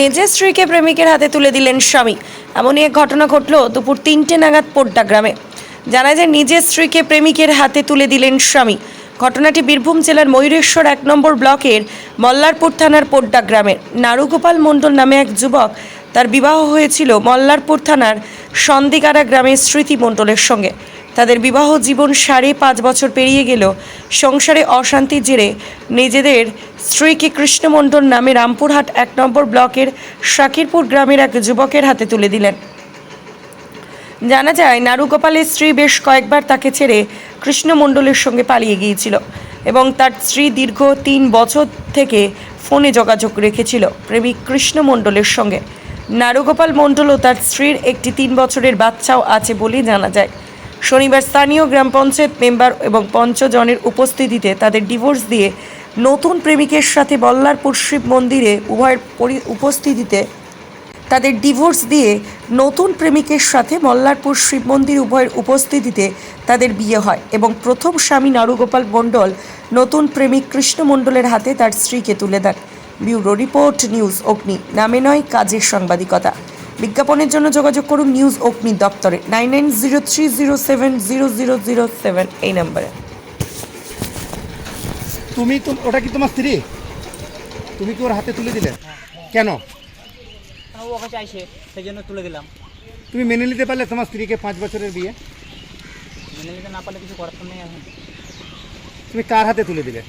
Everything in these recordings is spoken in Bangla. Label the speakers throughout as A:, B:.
A: নিজের স্ত্রীকে প্রেমিকের হাতে তুলে দিলেন স্বামী। এমনই এক ঘটনা ঘটল দুপুর তিনটে নাগাদ পোড্ডা গ্রামে। জানা যায় নিজের স্ত্রীকে প্রেমিকের হাতে তুলে দিলেন স্বামী। ঘটনাটি বীরভূম জেলার ময়ূরেশ্বর এক নম্বর ব্লকের মল্লারপুর থানার পোড্ডা গ্রামের। নারুগোপাল মণ্ডল নামে এক যুবক তার বিবাহ হয়েছিল মল্লারপুর থানার সন্দিগাড়া গ্রামের স্মৃতি মণ্ডলের সঙ্গে। তাদের বিবাহ জীবন সাড়ে পাঁচ বছর পেরিয়ে গেল সংসারে অশান্তির জেরে নিজেদের স্ত্রীকে কৃষ্ণমণ্ডল নামে রামপুরহাট এক নম্বর ব্লকের শাকিরপুর গ্রামের এক যুবকের হাতে তুলে দিলেন। জানা যায়, নারুগোপালের স্ত্রী বেশ কয়েকবার তাকে ছেড়ে কৃষ্ণমণ্ডলের সঙ্গে পালিয়ে গিয়েছিল এবং তার স্ত্রী দীর্ঘ তিন বছর থেকে ফোনে যোগাযোগ রেখেছিল প্রেমিক কৃষ্ণমণ্ডলের সঙ্গে। নারুগোপাল মণ্ডল ও তার স্ত্রীর একটি তিন বছরের বাচ্চাও আছে বলে জানা যায়। শনিবার স্থানীয় গ্রাম পঞ্চায়েত মেম্বার এবং পঞ্চজনের উপস্থিতিতে তাদের ডিভোর্স দিয়ে নতুন প্রেমিকের সাথে বল্লারপুর শিব মন্দিরে উভয়ের উপস্থিতিতে তাদের ডিভোর্স দিয়ে নতুন প্রেমিকের সাথে মল্লারপুর শিব মন্দির উভয়ের উপস্থিতিতে তাদের বিয়ে হয় এবং প্রথম স্বামী নারুগোপাল মণ্ডল নতুন প্রেমিক কৃষ্ণ মণ্ডলের হাতে তার স্ত্রীকে তুলে দেন। ব্যুরো রিপোর্ট, নিউজ অগ্নি, নামে নয়, কাজের সাংবাদিকতা। বিজ্ঞাপনের জন্য যোগাযোগ করুন নিউজ অগ্নি দপ্তরে, nine nine zero three zero seven zero zero zero seven, এই নম্বরে।
B: তুমি তো ওটা কি তোমার স্ত্রী? তুমি কি ওর হাতে তুলে দিলে? কেন?
C: ও ওকে চাইছে সেই জন্য তুলে দিলাম।
B: তুমি মেনে নিতে পারলে তোমার স্ত্রীকে পাঁচ বছরের বিয়ে?
C: মেনে নিতে না পারলে কিছু করার তো নেই এখন।
B: তুমি কার হাতে তুলে দিলে?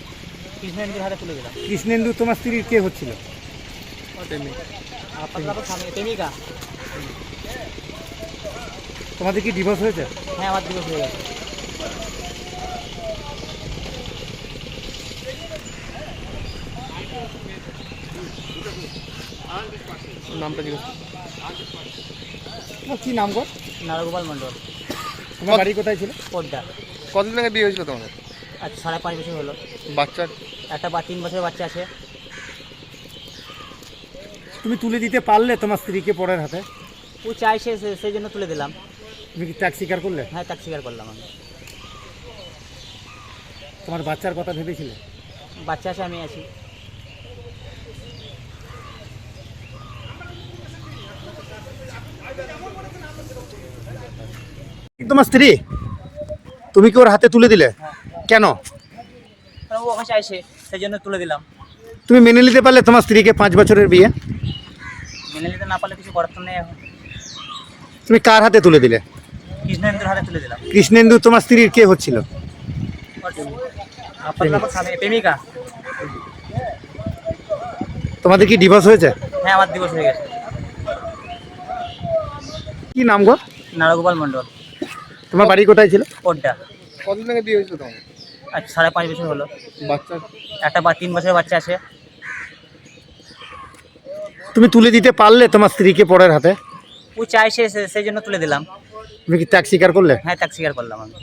C: কৃষ্ণেন্দ্রের হাতে তুলে দিলাম।
B: কৃষ্ণেন্দু তোমার স্ত্রীর কে হচ্ছিল?
C: প্রেমিকা।
B: তোমাদের কি ডিভোর্স হয়েছে?
C: হ্যাঁ আমার ডিভোর্স হয়ে গেছে।
B: নামটা জিজ্ঞেস কি নাম গো
C: নারগোপাল মণ্ডল।
B: তোমার বাড়ি কোথায় ছিল?
C: পদ্মা।
D: কতদিন আগে বিয়ে হয়েছিল তোমাদের?
C: আজ সাড়ে পাঁচ বছর হলো।
D: বাচ্চার
C: একটা বা তিন বছরের বাচ্চা আছে।
B: তুমি তুলে দিতে পারলে তোমার স্ত্রীকে পরের হাতে?
C: ও চাইছে সে- সেই জন্য তুলে দিলাম।
B: তুমি কি ত্যাগ স্বীকার করলে?
C: হ্যাঁ তাকে স্বীকার করলাম আমি।
B: তোমার বাচ্চার কথা ভেবেছিলে?
C: বাচ্চা আছে আমি আছি।
B: তোমার স্ত্রী? তুমি কি ওর হাতে তুলে দিলে? কেন?
C: কারণ ও ওকে চাইছে সেই জন্য তুলে দিলাম।
B: তুমি মেনে নিতে পারলে তোমার স্ত্রীকে পাঁচ বছরের বিয়ে?
C: মেনে নিতে না পারলে কিছু করার তো নেই এখন।
B: তুমি কার হাতে তুলে দিলে?
C: কৃষ্ণেন্দ্রের হাতে তুলে দিলাম।
B: কৃষ্ণেন্দু তোমার স্ত্রীর কে হচ্ছিল?
C: প্রেমিকা।
B: তোমাদের কি ডিভোর্স হয়েছে?
C: হ্যাঁ আমার দিবস হয়ে গেছে।
B: কি নাম গো?
C: নারগোপাল মণ্ডল।
B: তোমার বাড়ি কোথায় ছিল?
C: পদ্মা
D: কতদিন আগে বিয়ে হয়েছিল তোমাদের
C: আজ সাড়ে পাঁচ বছর হলো।
D: বাচ্চার
C: একটা বা তিন বছরের বাচ্চা আছে।
B: তুমি তুলে দিতে পারলে তোমার স্ত্রীকে পরের হাতে?
C: ও চাইছে সে- সেই জন্য তুলে দিলাম।
B: তুমি কি ত্যাগ স্বীকার করলে?
C: হ্যাঁ তাকে স্বীকার করলাম আমি।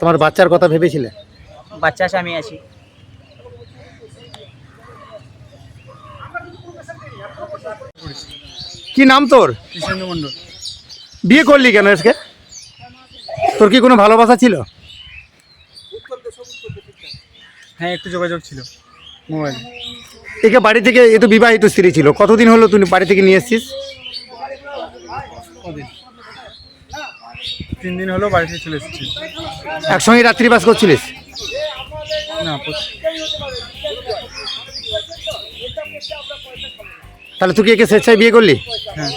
B: তোমার বাচ্চার কথা ভেবেছিলে?
C: বাচ্চা আছে আমি আছি।
B: কি নাম তোর?
C: কৃষ্ণেন্দ্র মণ্ডল।
B: বিয়ে করলি কেন আজকে? তোর কি কোনো ভালোবাসা ছিল?
C: হ্যাঁ একটু যোগাযোগ ছিল মোবাইল।
B: একে বাড়ি থেকে এ তো বিবাহিত স্ত্রী ছিল। কতদিন হলো তুই বাড়ি থেকে নিয়ে এসছিস?
C: তিন দিন হলো বাড়িতে চলে এসেছি।
B: একসঙ্গে রাত্রিবাস করছিলিস?
C: না
B: তাহলে তুই কি একে স্বেচ্ছায় বিয়ে করলি?
C: হ্যাঁ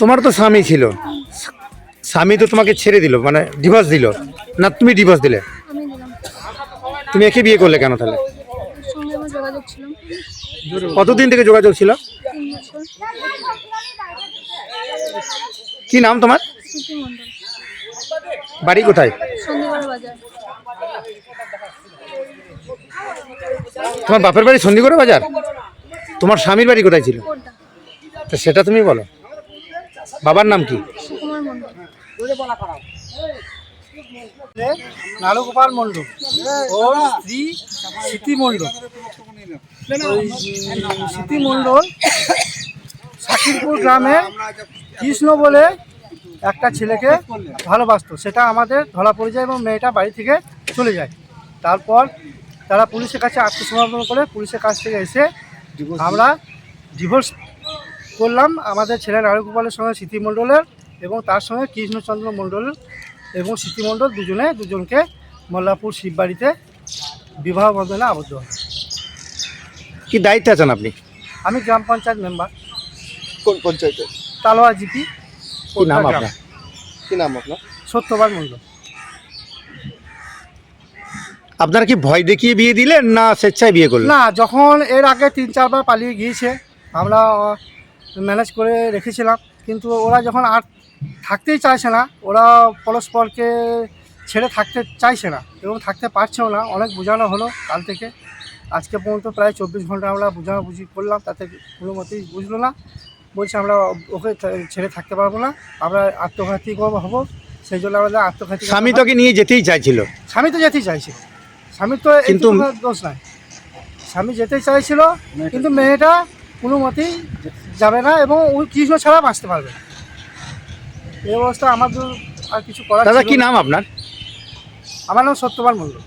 B: তোমার তো স্বামী ছিল। স্বামী তো তোমাকে ছেড়ে দিল মানে ডিভোর্স দিল। না তুমি ডিভোর্স দিলে? তুমি একে বিয়ে করলে কেন তাহলে? কতদিন থেকে যোগাযোগ ছিল? কি নাম তোমার? বাড়ি কোথায়? তোমার বাপের বাড়ি সন্ধিগড়ে বাজার? তোমার স্বামীর বাড়ি কোথায় ছিল? তো সেটা তুমি বলো। বাবার নাম কি?
E: সুকুমার মণ্ডল।
F: নারগোপাল মণ্ডল। ওর স্ত্রী স্মৃতি মণ্ডল। স্মৃতি মণ্ডল শাকিরপুর গ্রামে কৃষ্ণ বলে একটা ছেলেকে ভালোবাসতো। সেটা আমাদের ধরা পড়ে যায় এবং মেয়েটা বাড়ি থেকে চলে যায়। তারপর তারা পুলিশের কাছে আত্মসমর্পণ করে পুলিশের কাছ থেকে এসে আমরা ডিভোর্স করলাম আমাদের ছেলে নারকগোপালের সঙ্গে স্মৃতি মণ্ডলের এবং তার সঙ্গে কৃষ্ণচন্দ্র মণ্ডল এবং স্মৃতি মণ্ডল দুজনে দুজনকে মল্লাপুর শিববাড়িতে বিবাহ বন্ধনে আবদ্ধ হয়
B: কি দায়িত্বে আছেন আপনি?
F: আমি গ্রাম পঞ্চায়েত মেম্বার।
D: কোন পঞ্চায়েতে?
F: তালোয়া জিপি।
B: কি নাম আপনার?
D: কি নাম আপনার?
F: সত্যবার মণ্ডল।
B: আপনারা কি ভয় দেখিয়ে বিয়ে দিলেন না স্বেচ্ছায় বিয়ে করলেন?
F: না যখন এর আগে তিন চারবার পালিয়ে গিয়েছে আমরা ম্যানেজ করে রেখেছিলাম। কিন্তু ওরা যখন আর থাকতেই চাইছে না ওরা পরস্পরকে ছেড়ে থাকতে চাইছে না এবং থাকতে পারছেও না। অনেক বোঝানো হলো কাল থেকে। আজকে পর্যন্ত প্রায় চব্বিশ ঘণ্টা আমরা বোঝাবুঝি করলাম তাতে কোনো মতেই বুঝলো না। বলছে আমরা ওকে ছেড়ে থাকতে পারব না। আমরা আত্মঘাতী হব সেই জন্য আমাদের আত্মঘাতী
B: স্বামী তোকে নিয়ে যেতেই চাইছিল।
F: স্বামী তো যেতেই চাইছিল। স্বামী তো
B: কিন্তু-
F: কিন্তু দোষ নাই। স্বামী যেতে চাইছিল কিন্তু মেয়েটা কোনো মতেই যাবে না এবং ওই কৃষ্ণ ছাড়া বাঁচতে পারবে না। এই অবস্থা আমাদের আর কিছু করার
B: দাদা কি নাম আপনার?
F: আমার নাম সত্যবান মণ্ডল।